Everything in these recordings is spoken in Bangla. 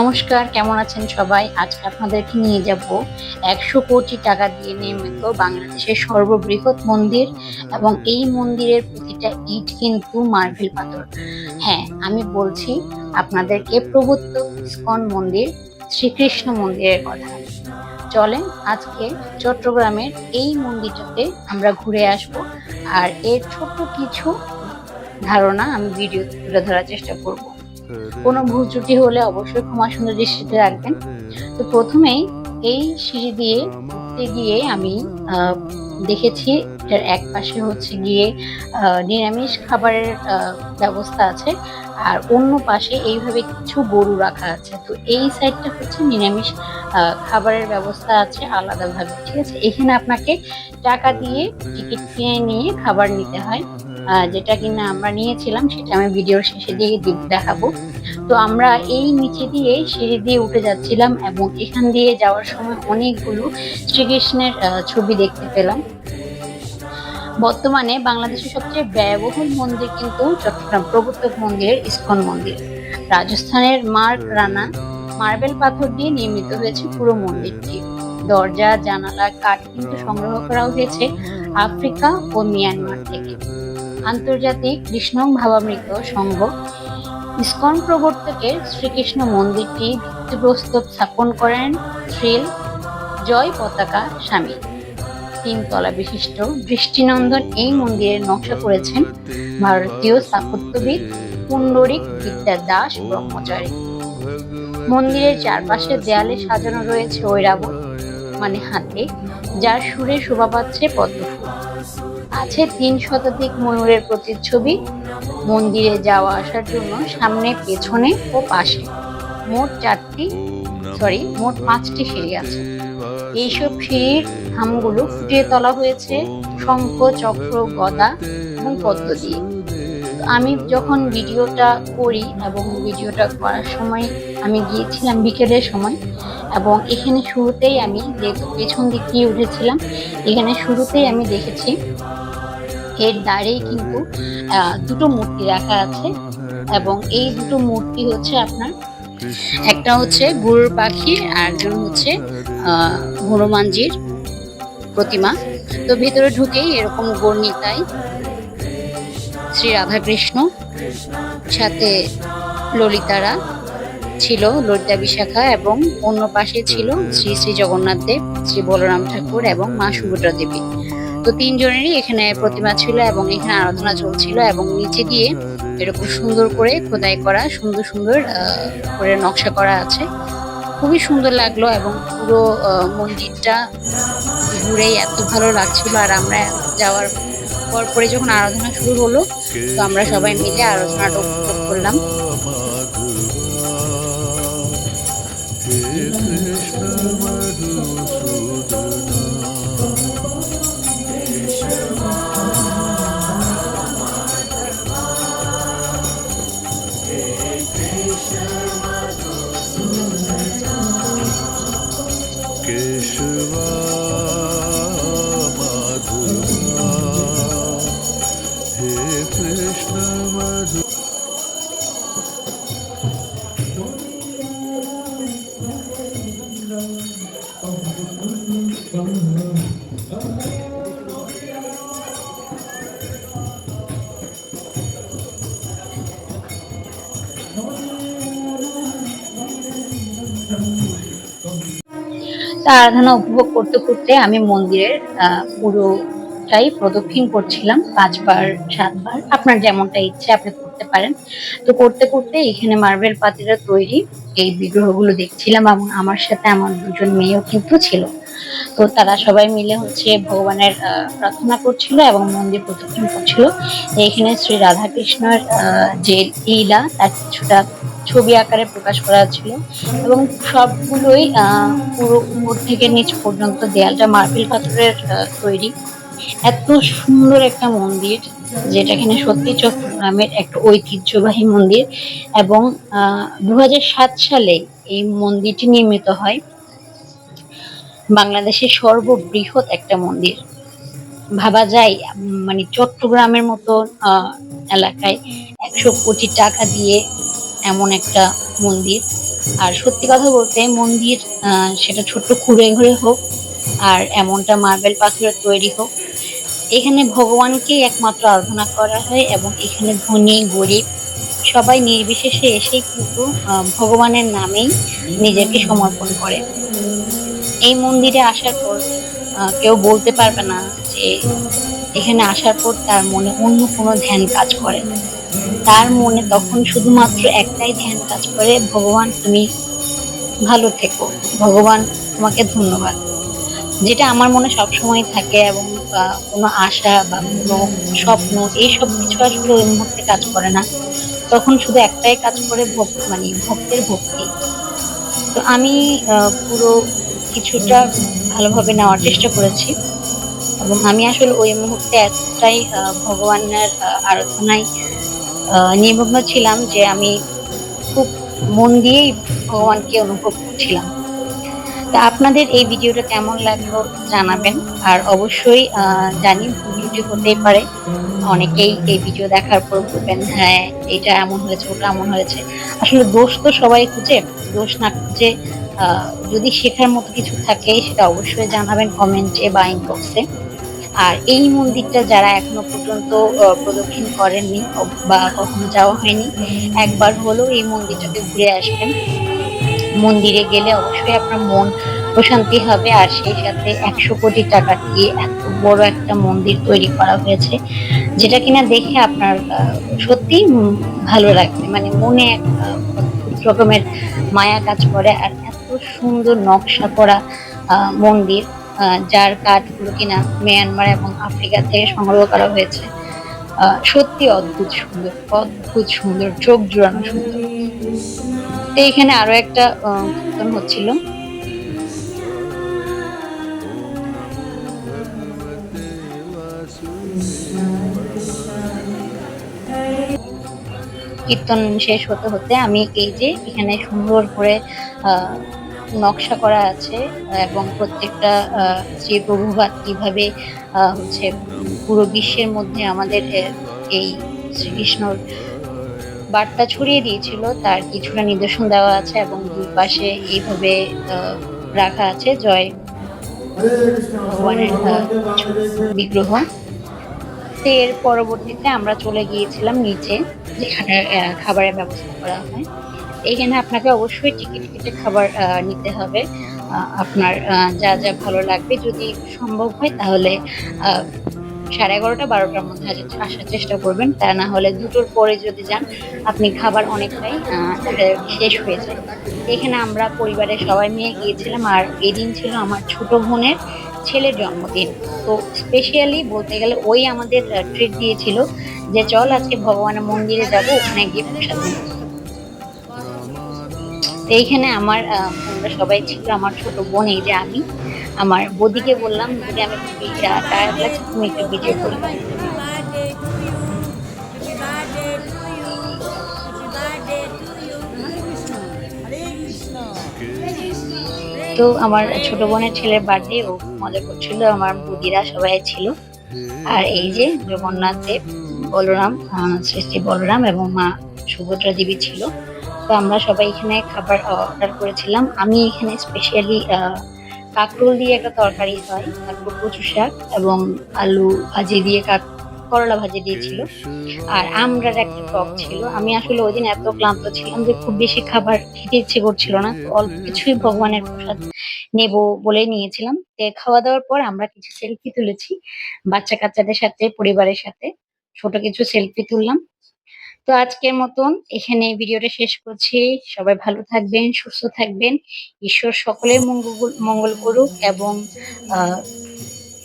নমস্কার, কেমন আছেন সবাই? আজকে আপনাদেরকে নিয়ে যাব একশো কোটি টাকা দিয়ে নির্মিত বাংলাদেশের সর্ববৃহৎ মন্দির এবং এই মন্দিরের প্রতিটা ইট কিন্তু মার্বেল পাথর। হ্যাঁ আমি বলছি আপনাদেরকে প্রবর্তক ইস্কন মন্দির, শ্রীকৃষ্ণ মন্দিরের কথা। চলেন আজকে চট্টগ্রামের এই মন্দিরটাতে আমরা ঘুরে আসব আর এর ছোট্ট কিছু ধারণা আমি ভিডিও তুলে ধরার চেষ্টা করব। কোনো ভুল ত্রুটি হলে অবশ্যই ক্ষমা সুন্দর দৃষ্টিতে রাখবেন। তো প্রথমেই এই সিঁড়ি দিয়ে গিয়ে আমি দেখেছি এটার এক পাশে হচ্ছে গিয়ে নিরামিষ খাবারের ব্যবস্থা আছে আর অন্য পাশে এইভাবে কিছু গরু রাখা আছে। তো এই সাইডটা হচ্ছে নিরামিষ খাবারের ব্যবস্থা আছে আলাদাভাবে, ঠিক আছে? এখানে আপনাকে টাকা দিয়ে টিকিট কিনে নিয়ে খাবার নিতে হয়। যেটা কিনা আমরা নিয়েছিলাম, সেটা আমি ভিডিওর শেষে দিয়ে দেখাবো। তো আমরা এই নিচে দিয়ে সিঁড়ি দিয়ে উঠে যাচ্ছিলাম এবং এখান দিয়ে যাওয়ার সময় অনেকগুলো শ্রীকৃষ্ণের ছবি দেখতে পেলাম। বর্তমানে বাংলাদেশের সবচেয়ে ব্যয়বহুল মন্দির কিন্তু চট্টগ্রাম প্রবর্তক মন্দিরের ইস্কন মন্দির। রাজস্থানের মার্ক রানা মার্বেল পাথর দিয়ে নির্মিত হয়েছে পুরো মন্দিরটি। দরজা জানালা কাঠ কিন্তু সংগ্রহ করা হয়েছে আফ্রিকা ও মিয়ানমার থেকে। আন্তর্জাতিক কৃষ্ণ ভাবামৃত সংঘ ইস্কন প্রবর্তকের শ্রীকৃষ্ণ মন্দিরটি ভিত্তিপ্রস্তর স্থাপন করেন শ্রীল জয় পতাকা স্বামী। তিনতলা বিশিষ্ট দৃষ্টিনন্দন এই মন্দিরের নকশা করেছেন ভারতীয় স্থাপত্যবিদ পুণ্ডরিক বিদ্যা দাস ব্রহ্মচারী। মন্দিরের চারপাশে দেয়ালে সাজানো রয়েছে ঐরাবত মানে হাতে, যার সুরে শোভা পাচ্ছে পদ্মফুল। আছে তিন শতাধিক ময়ূরের প্রতিচ্ছবি, মন্দিরে যাওয়া আসার জন্য সামনে, পেছনে ও পাশে। মোট চারটি সরি মোট পাঁচটি সিঁড়ি আছে। এইসব সিঁড়ির খামগুলো ফুটিয়ে তোলা হয়েছে শঙ্খ, চক্র, গদা এবং পদ্ম দিয়ে। আমি যখন ভিডিওটা করি এবং ভিডিওটা করার সময় আমি গিয়েছিলাম বিকেলের সময় এবং এখানে শুরুতেই আমি পেছন দিক দিয়ে উঠেছিলাম, এখানে শুরুতেই আমি দেখেছি এর দাঁড়েই কিন্তু দুটো মূর্তি রাখা আছে এবং এই দুটো মূর্তি হচ্ছে আপনার, একটা হচ্ছে গরুর পাখি আর একজন হচ্ছে হনুমানজির প্রতিমা। তো ভেতরে ঢুকেই এরকম গর্ণিতায় শ্রী রাধাকৃষ্ণ, সাথে ললিতারা ছিল ললিতা বিশাখা এবং অন্য পাশে ছিল শ্রী শ্রী জগন্নাথ দেব, শ্রী বলরাম ঠাকুর এবং মা সুভদ্রা দেবী। তো তিনজনেরই এখানে প্রতিমা ছিল এবং এখানে আরাধনা চলছিল এবং নিচে দিয়ে এরকম সুন্দর করে খোদাই করা, সুন্দর সুন্দর করে নকশা করা আছে। খুবই সুন্দর লাগল এবং পুরো মন্দিরটা ঘুরেই এত ভালো লাগছিল। আর আমরা যাওয়ার পর পরে যখন আরাধনা শুরু হলো, তো আমরা সবাই মিলে আরাধনাটা উপভোগ করলাম। আরাধনা উপভোগ করতে করতে আমি মন্দিরের পুরোটাই প্রদক্ষিণ করছিলাম, পাঁচবার, সাতবার। আপনার যেমনটা ইচ্ছে, আপনি করতে পারেন। তো করতে করতে এখানে মার্বেল পাতিরা তৈরি এই বিগ্রহগুলো দেখছিলাম এবং আমার সাথে আমার দুজন মেয়েও কিন্তু ছিল। তো তারা সবাই মিলে হচ্ছে ভগবানের প্রার্থনা করছিল এবং মন্দির প্রদক্ষিণ করছিল। এখানে শ্রী রাধাকৃষ্ণের যে লীলা, তার কিছুটা ছবি আকারে প্রকাশ করা ছিল এবং সবগুলোই পুরো উপর থেকে নিচ পর্যন্ত দেয়ালটা মার্বেল পাথরের তৈরি। এত সুন্দর একটা মন্দির, যেটা এখানে সত্যি চট্টগ্রামের একটা ঐতিহ্যবাহী মন্দির এবং দু হাজার সাত সালে এই মন্দিরটি নির্মিত হয়। বাংলাদেশের সর্ববৃহৎ একটা মন্দির। ভাবা যায় মানে চট্টগ্রামের মতো এলাকায় একশো কোটি টাকা দিয়ে এমন একটা মন্দির। আর সত্যি কথা বলতে মন্দির সেটা ছোট্ট কুড়ে ঘুরে হোক, আর এমনটা মার্বেল পাথরের তৈরি হোক। এখানে ভগবানকেই একমাত্র আরাধনা করা হয় এবং এখানে ধনী, গরিব সবাই নির্বিশেষে এসেই কিন্তু ভগবানের নামেই নিজেকে সমর্পণ করে। এই মন্দিরে আসার পর কেউ বলতে পারবে না যে এখানে আসার পর তার মনে অন্য কোনো ধ্যান কাজ করে না। তার মনে তখন শুধুমাত্র একটাই ধ্যান কাজ করে, ভগবান তুমি ভালো থেকো, ভগবান তোমাকে ধন্যবাদ। যেটা আমার মনে সবসময় থাকে এবং কোনো আশা বা কোনো স্বপ্ন এইসব কিছু আসলে ওই মুহূর্তে কাজ করে না। তখন শুধু একটাই কাজ করে ভক্ত মানে ভক্তের ভক্তি। তো আমি পুরো কিছুটা ভালোভাবে নেওয়ার চেষ্টা করেছি। এবং আমি আসলে ওই মুহূর্তে এতটাই ভগবানের আরাধনায় নিমগ্ন ছিলাম যে আমি খুব মন দিয়েই ভগবানকে অনুভব করছিলাম। তা আপনাদের এই ভিডিওটা কেমন লাগল জানাবেন। আর অবশ্যই জানি ভিডিওটি হতেই পারে। অনেকেই এই ভিডিও দেখার পর বলবেন হ্যাঁ এটা এমন হয়েছে, ওটা এমন হয়েছে। আসলে দোষ তো সবাই খুঁজে, দোষ না খুঁজে যদি শেখার মতো কিছু থাকে, সেটা অবশ্যই জানাবেন কমেন্টে বা ইনবক্সে আর এই মন্দিরটা যারা এখনও পর্যন্ত প্রদক্ষিণ করেননি বা কখনো যাওয়া হয়নি, একবার হলেও এই মন্দিরটাকে ঘুরে আসবেন। মন্দিরে গেলে অবশ্যই আপনার মন প্রশান্তি হবে, আর সেই সাথে একশো কোটি টাকা দিয়ে এত বড় একটা মন্দির তৈরি করা হয়েছে, যেটা কিনা দেখে আপনার সত্যি ভালো লাগবে। মানে মনে এক রকমের মায়া কাজ করে, আর সুন্দর নকশা করা মন্দির যার কাঠগুলো কিনা মিয়ানমার এবং আফ্রিকা থেকে সংগ্রহ করা হয়েছে। সত্যি অদ্ভুত সুন্দর অদ্ভুত সুন্দর চোখ জুড়ানো সুন্দর। তো এখানে আরও একটা কীর্তন হচ্ছিল। কীর্তন শেষ হতে হতে আমি এই যে এখানে সুন্দর করে আহ, নকশা করা আছে, এবং প্রত্যেকটা শ্রী প্রভুপাত কীভাবে হচ্ছে পুরো বিশ্বের মধ্যে আমাদের এই শ্রীকৃষ্ণর বার্তা ছড়িয়ে দিয়েছিল, তার কিছুটা নিদর্শন দেওয়া আছে এবং দুই পাশে এইভাবে রাখা আছে। জয় ভগবানের বিগ্রহ। এর পরবর্তীতে আমরা চলে গিয়েছিলাম নিচে, যেখানে খাবারের ব্যবস্থা করা হয়। এখানে আপনাকে অবশ্যই টিকিট কেটে খাবার নিতে হবে। আপনার যা যা ভালো লাগবে। যদি সম্ভব হয় তাহলে সাড়ে এগারোটা, বারোটার মধ্যে আস- আসার চেষ্টা করবেন। তা না হলে দুটোর পরে যদি যান, আপনি খাবার অনেকটাই শেষ হয়ে যায়। এখানে আমরা পরিবারের সবাই মিলে গিয়েছিলাম, আর এদিন ছিল আমার ছোট বোনের ছেলের জন্মদিন। তো স্পেশালি বলতে গেলে ওই আমাদের ট্রিট দিয়েছিল যে, চল আজকে ভগবানের মন্দিরে যাব, ওখানে গিয়ে প্রসাদ এইখানে আমার বোনরা সবাই ছিল, আমার ছোট বোন, এই যে আমি। আমার বদিকে বললাম যদি আমি টায়ার লাগছে তুমি একটু ভিডিও করি। তো আমার ছোট বোনের ছেলের বার্থডে ও মজা করছিল, আমার বদিরা সবাই ছিল। আর এই যে জগন্নাথ দেব, বলরাম শ্রী বলরাম এবং মা সুভদ্রা দেবী ছিল। তো আমরা সবাই এখানে খাবার অর্ডার করেছিলাম। আমি এখানে স্পেশালি কাঁকরোল দিয়ে একটা তরকারি হয়, তারপর কচু শাক এবং আলু ভাজি দিয়ে কাক করলা ভাজি দিয়েছিল। আর আমরার একটা টক ছিল। আমি আসলে ওই দিন এত ক্লান্ত ছিলাম যে খুব বেশি খাবার খেতে ইচ্ছে করছিল না। অল্প কিছুই ভগবানের প্রসাদ নেব বলে নিয়েছিলাম। খাওয়া দাওয়ার পর আমরা কিছু সেলফি তুলেছি বাচ্চা কাচ্চাদের সাথে, পরিবারের সাথে। ছোট কিছু সেলফি তুললাম। তো আজকের মতন এখানে ভিডিওটা শেষ করছি। সবাই ভালো থাকবেন সুস্থ থাকবেন। ঈশ্বর সকলের মঙ্গল মঙ্গল করুক এবং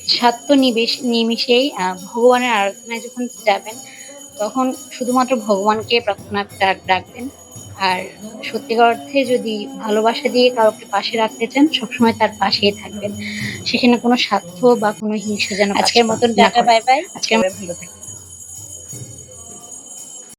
স্বার্থ নিবেশ নিমিশেই ভগবানের আরাধনায় যখন যাবেন তখন শুধুমাত্র ভগবানকে প্রার্থনা ডাক ডাকবেন আর সত্যিকার অর্থে যদি ভালোবাসা দিয়ে কাউকে পাশে রাখতে চান সবসময় তার পাশেই থাকবেন। সেখানে কোনো স্বার্থ বা কোনো হিংসা যেন আজকের মতন টাটা বাই বাই। আজকে আমরা ভালো থাকবেন।